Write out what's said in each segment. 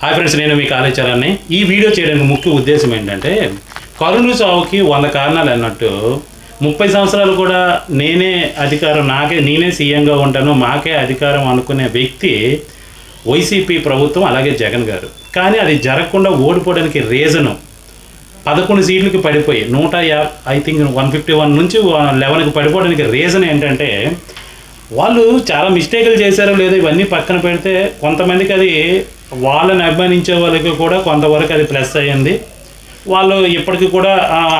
Hi friends నేను మీ కాలేచారాన్ని ఈ video చేయడానికి ముఖ్య ఉద్దేశం ఏంటంటే కరుణు సావుకి వంద కారణాలు అన్నట్టు ముప్పై సంవత్సరాలు కూడా నేనే అధికారం నాకే నేనే సీఎంగా ఉంటాను మాకే అధికారం అనుకునే వ్యక్తి వైసీపీ ప్రభుత్వం అలాగే జగన్ గారు. కానీ అది జరగకుండా ఓడిపోవడానికి రీజను పదకొండు సీట్లకి పడిపోయి నూట yeah I think one fifty one నుంచి లెవెన్కి పడిపోవడానికి రీజన్ ఏంటంటే వాళ్ళు చాలా మిస్టేకులు చేశారో లేదో ఇవన్నీ పక్కన పెడితే కొంతమందికి అది వాళ్ళని అభిమానించే వాళ్ళకి కూడా కొంతవరకు అది ప్లస్ అయ్యింది. వాళ్ళు ఇప్పటికీ కూడా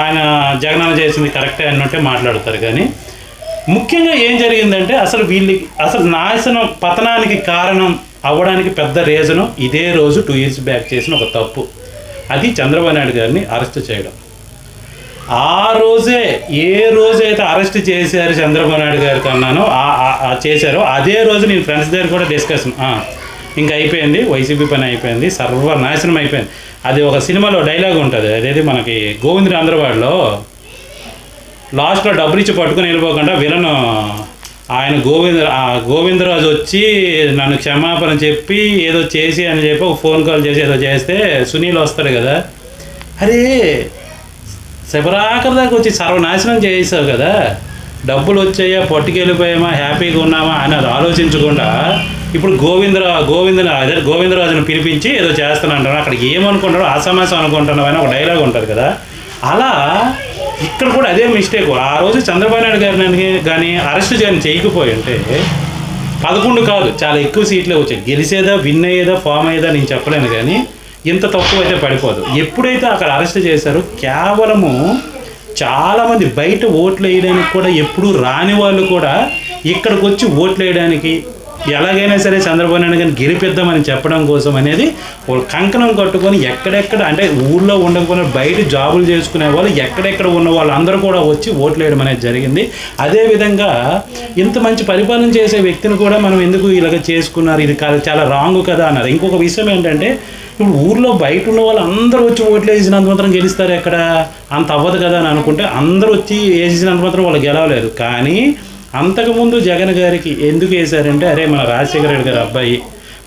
ఆయన జగనన్న చేసింది కరెక్టే అన్నట్టే మాట్లాడతారు కానీ ముఖ్యంగా ఏం జరిగిందంటే అసలు వీళ్ళకి అసలు నాశనం పతనానికి కారణం అవ్వడానికి పెద్ద రీజను ఇదే రోజు టూ ఇయర్స్ బ్యాక్ చేసిన ఒక తప్పు. అది చంద్రబాబు నాయుడు గారిని అరెస్ట్ చేయడం. ఆ రోజే ఏ రోజైతే అరెస్ట్ చేశారు చంద్రబాబు నాయుడు గారికి అన్నానో చేశారో అదే రోజు నేను ఫ్రెండ్స్ దగ్గర కూడా డిస్కషన్ ఇంకా అయిపోయింది వైసీపీ పని అయిపోయింది సర్వనాశనం అయిపోయింది. అది ఒక సినిమాలో డైలాగ్ ఉంటుంది. అదేది మనకి గోవింద్ ఆంధ్రవాడలో లాస్ట్లో డబ్బులు ఇచ్చి పట్టుకుని వెళ్ళిపోకుండా విలన్ ఆయన గోవింద ఆ గోవిందరాజు వచ్చి నన్ను క్షమాపణ చెప్పి ఏదో చేసి అని చెప్పి ఒక ఫోన్ కాల్ చేసి ఏదో చేస్తే సునీల్ వస్తాడు కదా. అరే శబరాకర్ దాకా వచ్చి సర్వనాశనం చేసావు కదా. డబ్బులు వచ్చాయా పట్టుకెళ్ళిపోయామా హ్యాపీగా ఉన్నామా అని అది ఆలోచించకుండా ఇప్పుడు గోవిందరా గోవింద అదే గోవిందరాజును పిలిపించి ఏదో చేస్తానంటాను అక్కడ ఏమనుకుంటాడో అసమాసం అనుకుంటున్నావు అని ఒక డైలాగ్ ఉంటుంది కదా. అలా ఇక్కడ కూడా అదే మిస్టేక్ ఆ రోజు చంద్రబాబు నాయుడు గారిని కానీ అరెస్ట్ చేయని చేయకపోయి ఉంటే పదకొండు కాదు చాలా ఎక్కువ సీట్లే వచ్చాయి. గెలిచేదా విన్ అయ్యేదా ఫామ్ అయ్యేదా నేను చెప్పలేను కానీ ఇంత తక్కువ అయితే పడిపోదు. ఎప్పుడైతే అక్కడ అరెస్ట్ చేశారో కేవలము చాలామంది బయట ఓట్లు వేయడానికి కూడా ఎప్పుడూ రాని వాళ్ళు కూడా ఇక్కడికి వచ్చి ఓట్లు వేయడానికి ఎలాగైనా సరే చంద్రబాబు నాయుడు గారిని గెలిపిద్దామని చెప్పడం కోసం అనేది వాళ్ళు కంకణం కట్టుకొని ఎక్కడెక్కడ అంటే ఊళ్ళో ఉండకపోయినా బయట జాబులు చేసుకునే వాళ్ళు ఎక్కడెక్కడ ఉన్న వాళ్ళందరూ కూడా వచ్చి ఓట్లు వేయడం అనేది జరిగింది. అదేవిధంగా ఇంత మంచి పరిపాలన చేసే వ్యక్తిని కూడా మనం ఎందుకు ఇలాగ చేసుకున్నారు? ఇది కాదు చాలా రాంగ్ కదా అన్నారు. ఇంకొక విషయం ఏంటంటే ఇప్పుడు ఊర్లో బయట ఉన్న వాళ్ళు అందరూ వచ్చి ఓట్లు వేసినంత మాత్రం గెలుస్తారు ఎక్కడ? అంత అవ్వదు కదా అని అనుకుంటే అందరూ వచ్చి వేసినంత మాత్రం వాళ్ళు గెలవలేదు. కానీ అంతకుముందు జగన్ గారికి ఎందుకు వేశారంటే అరే మన రాజశేఖర రెడ్డి గారు అబ్బాయి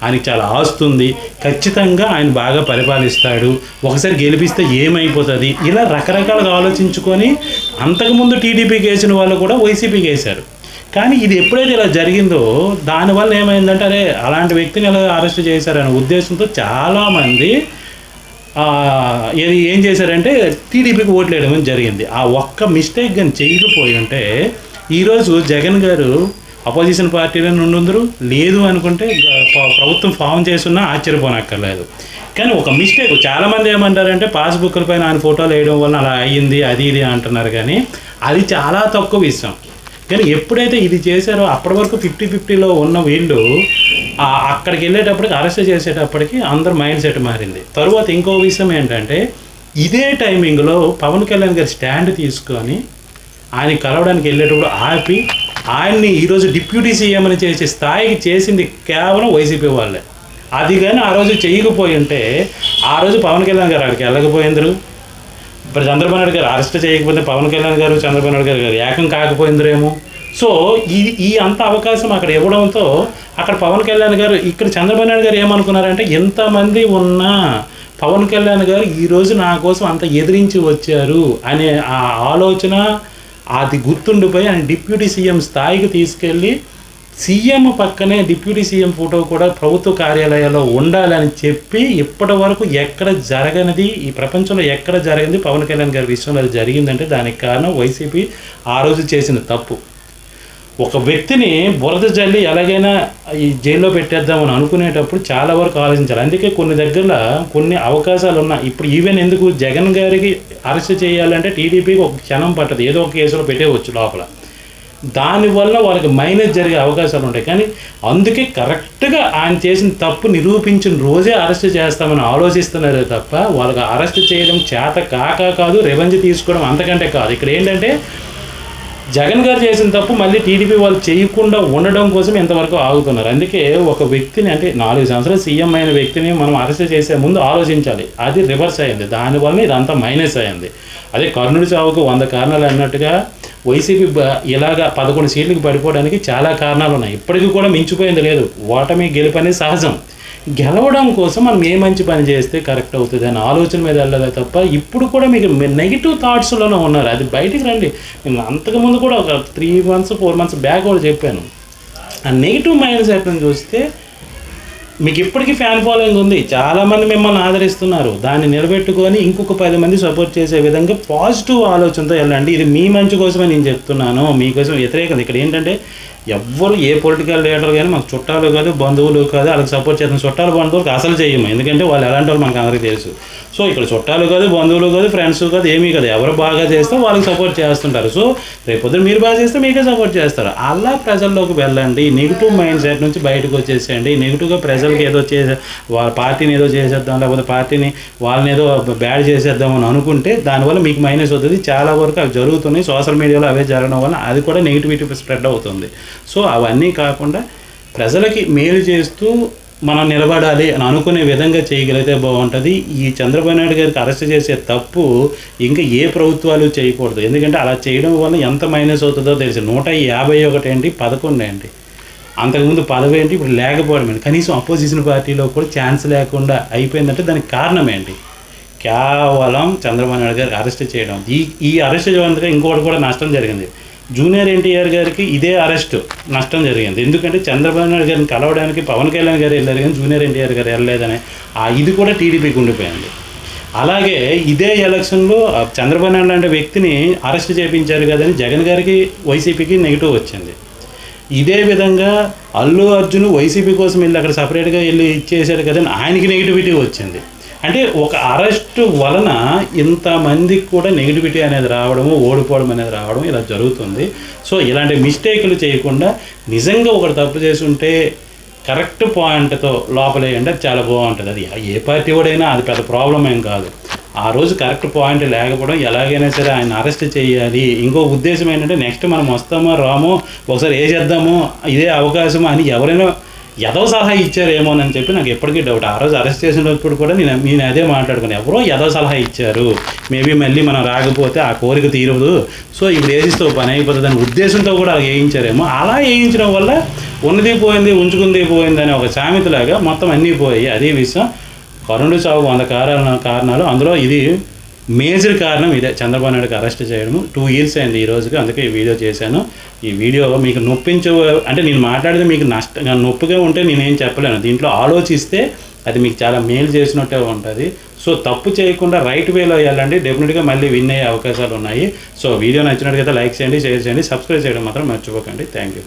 ఆయనకి చాలా ఆస్తుంది ఖచ్చితంగా ఆయన బాగా పరిపాలిస్తాడు ఒకసారి గెలిపిస్తే ఏమైపోతుంది? ఇలా రకరకాలుగా ఆలోచించుకొని అంతకుముందు టీడీపీకి వేసిన వాళ్ళు కూడా వైసీపీకి వేశారు. కానీ ఇది ఎప్పుడైతే ఇలా జరిగిందో దానివల్ల ఏమైందంటే అరే అలాంటి వ్యక్తిని ఇలా అరెస్ట్ చేశారనే ఉద్దేశంతో చాలామంది ఏం చేశారంటే టీడీపీకి ఓట్లు వేయడం జరిగింది. ఆ ఒక్క మిస్టేక్ కానీ చేయకపోయి ఉంటే ఈరోజు జగన్ గారు అపోజిషన్ పార్టీలో నుండుందరు. లేదు అనుకుంటే ప్రభుత్వం ఫామ్ చేస్తున్నా ఆశ్చర్యపోనక్కర్లేదు. కానీ ఒక మిస్టేక్ చాలామంది ఏమంటారంటే పాస్బుక్ల పైన ఆయన ఫోటోలు వేయడం వల్ల అలా అయ్యింది అది ఇది అంటున్నారు కానీ అది చాలా తక్కువ విషయం. కానీ ఎప్పుడైతే ఇది చేశారో అప్పటి వరకు ఫిఫ్టీ ఫిఫ్టీలో ఉన్న వీళ్ళు అక్కడికి వెళ్ళేటప్పటికి అరెస్ట్ చేసేటప్పటికి అందరు మైండ్ సెట్ మారింది. తరువాత ఇంకో విషయం ఏంటంటే ఇదే టైమింగ్లో పవన్ కళ్యాణ్ గారి స్టాండ్ తీసుకొని ఆయన కలవడానికి వెళ్ళేటప్పుడు ఆపి ఆయన్ని ఈరోజు డిప్యూటీ సీఎం అని చేసే స్థాయికి చేసింది కేవలం వైసీపీ వాళ్ళే. అది కానీ ఆ రోజు చేయకపోయి ఉంటే ఆ రోజు పవన్ కళ్యాణ్ గారు అక్కడికి వెళ్ళకపోయిందరు ఇప్పుడు చంద్రబాబు నాయుడు గారు అరెస్ట్ చేయకపోతే పవన్ కళ్యాణ్ గారు చంద్రబాబు నాయుడు గారు గారు ఏకం కాకపోయిందరేమో సో ఈ ఈ అంత అవకాశం అక్కడ ఇవ్వడంతో అక్కడ పవన్ కళ్యాణ్ గారు ఇక్కడ చంద్రబాబు నాయుడు గారు ఏమనుకున్నారంటే ఎంతమంది ఉన్నా పవన్ కళ్యాణ్ గారు ఈరోజు నా కోసం అంత ఎదిరించి వచ్చారు అనే ఆ ఆలోచన అది గుర్తుండిపోయి ఆయన డిప్యూటీ సీఎం స్థాయికి తీసుకెళ్ళి సీఎం పక్కనే డిప్యూటీ సీఎం ఫోటో కూడా ప్రభుత్వ కార్యాలయాల్లో ఉండాలని చెప్పి ఇప్పటి వరకు ఎక్కడ జరగనిది ఈ ప్రపంచంలో ఎక్కడ జరిగింది పవన్ కళ్యాణ్ గారి విషయంలో అది జరిగిందంటే దానికి కారణం వైసీపీ ఆ రోజు చేసిన తప్పు. ఒక వ్యక్తిని బురద జల్లి ఎలాగైనా ఈ జైల్లో పెట్టేద్దామని అనుకునేటప్పుడు చాలా వరకు ఆలోచించాలి. అందుకే కొన్ని దగ్గర కొన్ని అవకాశాలు ఉన్నాయి. ఇప్పుడు ఈవెన్ ఎందుకు జగన్ గారికి అరెస్ట్ చేయాలంటే టీడీపీకి ఒక క్షణం పట్టదు. ఏదో ఒక కేసులో పెట్టేవచ్చు లోపల. దానివల్ల వాళ్ళకి మైనస్ జరిగే అవకాశాలు ఉంటాయి. కానీ అందుకే కరెక్ట్గా ఆయన చేసిన తప్పు నిరూపించిన రోజే అరెస్ట్ చేస్తామని ఆలోచిస్తున్నారే తప్ప వాళ్ళకి అరెస్ట్ చేయడం చేత కాక కాదు రెవెంజ్ తీసుకోవడం అంతకంటే కాదు. ఇక్కడ ఏంటంటే జగన్ గారు చేసిన తప్పు మళ్ళీ టీడీపీ వాళ్ళు చేయకుండా ఉండడం కోసం ఎంతవరకు ఆగుతున్నారు. అందుకే ఒక వ్యక్తిని అంటే నాలుగు సంవత్సరాలు సీఎం అయిన వ్యక్తిని మనం అరెస్ట్ చేసే ముందు ఆలోచించాలి. అది రివర్స్ అయింది. దానివల్ల ఇదంతా మైనస్ అయింది. అదే కర్ణుడి చావుకు వంద కారణాలు అన్నట్టుగా వైసీపీ ఇలాగ పదకొండు సీట్లకు పడిపోవడానికి చాలా కారణాలు ఉన్నాయి. ఇప్పటికీ కూడా మించిపోయింది లేదు. ఓటమి గెలుపు అనేది సహజం. గెలవడం కోసం మనం ఏ మంచి పని చేస్తే కరెక్ట్ అవుతుంది అనే ఆలోచన మీద వెళ్ళలేదు తప్ప ఇప్పుడు కూడా మీకు నెగిటివ్ థాట్స్లోనే ఉన్నారు. అది బయటికి రండి. నేను అంతకుముందు కూడా ఒక three months four months back కూడా చెప్పాను. ఆ నెగిటివ్ మైండ్ సెట్ని చూస్తే మీకు ఇప్పటికీ ఫ్యాన్ ఫాలోయింగ్ ఉంది. చాలామంది మిమ్మల్ని ఆదరిస్తున్నారు. దాన్ని నిలబెట్టుకొని ఇంకొక పది మంది సపోర్ట్ చేసే విధంగా పాజిటివ్ ఆలోచనతో వెళ్ళండి. ఇది మీ మంచి కోసమే నేను చెప్తున్నాను. మీకోసం వ్యతిరేకత ఇక్కడ ఏంటంటే ఎవ్వరు ఏ పొలిటికల్ లీడర్ కానీ మాకు చుట్టాలు కాదు బంధువులు కాదు వాళ్ళకి సపోర్ట్ చేస్తున్న చుట్టాలు బంధువులకు అసలు చేయము. ఎందుకంటే వాళ్ళు ఎలాంటి వాళ్ళు మనకు అందరికీ తెలుసు. సో ఇక్కడ చుట్టాలు కాదు బంధువులు కాదు ఫ్రెండ్స్ కాదు ఏమీ కాదు. ఎవరు బాగా చేస్తే వాళ్ళకి సపోర్ట్ చేస్తుంటారు. సో రేపొద్దు మీరు బాగా చేస్తే మీకే సపోర్ట్ చేస్తారు. అలా ప్రజల్లోకి వెళ్ళండి. నెగిటివ్ మైండ్ సెట్ నుంచి బయటకు వచ్చేసేయండి. నెగిటివ్గా ప్రజలకి ఏదో చేసే వాళ్ళ పార్టీని ఏదో చేసేద్దాం లేకపోతే పార్టీని వాళ్ళని ఏదో బ్యాడ్ చేసేద్దాం అని అనుకుంటే దానివల్ల మీకు మైనస్ అవుతుంది. చాలా వరకు అవి జరుగుతున్నాయి. సోషల్ మీడియాలో అవే జరగడం వల్ల అది కూడా నెగిటివిటీ స్ప్రెడ్ అవుతుంది. సో అవన్నీ కాకుండా ప్రజలకి మేలు చేస్తూ మనం నిలబడాలి అని అనుకునే విధంగా చేయగలిగితే బాగుంటుంది. ఈ చంద్రబాబు నాయుడు గారికి అరెస్ట్ చేసే తప్పు ఇంకా ఏ ప్రభుత్వాలు చేయకూడదు. ఎందుకంటే అలా చేయడం వల్ల ఎంత మైనస్ అవుతుందో తెలిసి నూట యాభై ఒకటి ఏంటి పదకొండు ఏంటి. అంతకుముందు పదవి ఏంటి ఇప్పుడు లేకపోవడం ఏంటి. కనీసం అపోజిషన్ పార్టీలో కూడా ఛాన్స్ లేకుండా అయిపోయిందంటే దానికి కారణం ఏంటి? కేవలం చంద్రబాబు నాయుడు గారికి అరెస్ట్ చేయడం. ఈ ఈ అరెస్ట్ చేయడం ఇంకోటి కూడా నష్టం జరిగింది. జూనియర్ ఎన్టీఆర్ గారికి ఇదే అరెస్ట్ నష్టం జరిగింది. ఎందుకంటే చంద్రబాబు నాయుడు గారిని కలవడానికి పవన్ కళ్యాణ్ గారు వెళ్ళారు కానీ జూనియర్ ఎన్టీఆర్ గారు వెళ్ళలేదని ఆ ఇది కూడా టీడీపీకి ఉండిపోయింది అలాగే ఇదే ఎలక్షన్లో చంద్రబాబు నాయుడు లాంటి వ్యక్తిని అరెస్ట్ చేయించారు కదని జగన్ గారికి వైసీపీకి నెగిటివ్ వచ్చింది. ఇదే విధంగా అల్లు అర్జున్ వైసీపీ కోసం వెళ్ళి అక్కడ సపరేట్గా వెళ్ళి ఇచ్చేసాడు కదని ఆయనకి నెగిటివిటీ వచ్చింది. అంటే ఒక అరెస్ట్ వలన ఇంతమందికి కూడా నెగిటివిటీ అనేది రావడము ఓడిపోవడం అనేది రావడం ఇలా జరుగుతుంది. సో ఇలాంటి మిస్టేకులు చేయకుండా నిజంగా ఒకటి తప్పు చేసి ఉంటే కరెక్ట్ పాయింట్తో లోపలేయండి అది చాలా బాగుంటుంది. అది ఏ పార్టీ వాడైనా అది పెద్ద ప్రాబ్లం ఏం కాదు. ఆ రోజు కరెక్ట్ పాయింట్ లేకపోవడం ఎలాగైనా సరే ఆయన అరెస్ట్ చేయాలి. ఇంకో ఉద్దేశం ఏంటంటే నెక్స్ట్ మనం వస్తామో రామో ఒకసారి ఏ చేద్దామో ఇదే అవకాశం అని ఎవరైనా యదవ సలహా ఇచ్చారేమోనని చెప్పి నాకు ఎప్పటికీ డౌట్ ఆ రోజు అరెస్ట్ చేసినప్పుడు కూడా నేను నేను అదే మాట్లాడుకుని ఎవరో యదవ సలహా ఇచ్చారు. మేబీ మళ్ళీ మనం రాకపోతే ఆ కోరిక తీరదు. సో ఇప్పుడు ఏదిస్తే పని అయిపోతుంది అనే ఉద్దేశంతో కూడా అలా వేయించారేమో అలా వేయించడం వల్ల ఉన్నది పోయింది ఉంచుకుంది పోయింది అనే ఒక సామెతలాగా మొత్తం అన్నీ పోయి అదే విషయం. కరుణుడు చావు వంద కారణాలు కారణాలు. అందులో ఇది మేజర్ కారణం ఇదే. చంద్రబాబు నాయుడుకి అరెస్ట్ చేయడము. టూ ఇయర్స్ అయింది ఈ రోజుకి. అందుకే ఈ వీడియో చేశాను. ఈ వీడియో మీకు నొప్పించ అంటే నేను మాట్లాడితే మీకు నష్ట నొప్పిగా ఉంటే నేనేం చెప్పలేను. దీంట్లో ఆలోచిస్తే అది మీకు చాలా మేలు చేసినట్టే ఉంటుంది. సో తప్పు చేయకుండా రైట్ వేలో వెళ్ళండి. డెఫినెట్గా మళ్ళీ విన్ అయ్యే అవకాశాలు ఉన్నాయి. సో వీడియో నచ్చినట్టుగా లైక్ చేయండి షేర్ చేయండి సబ్స్క్రైబ్ చేయడం మాత్రం మర్చిపోకండి. Thank you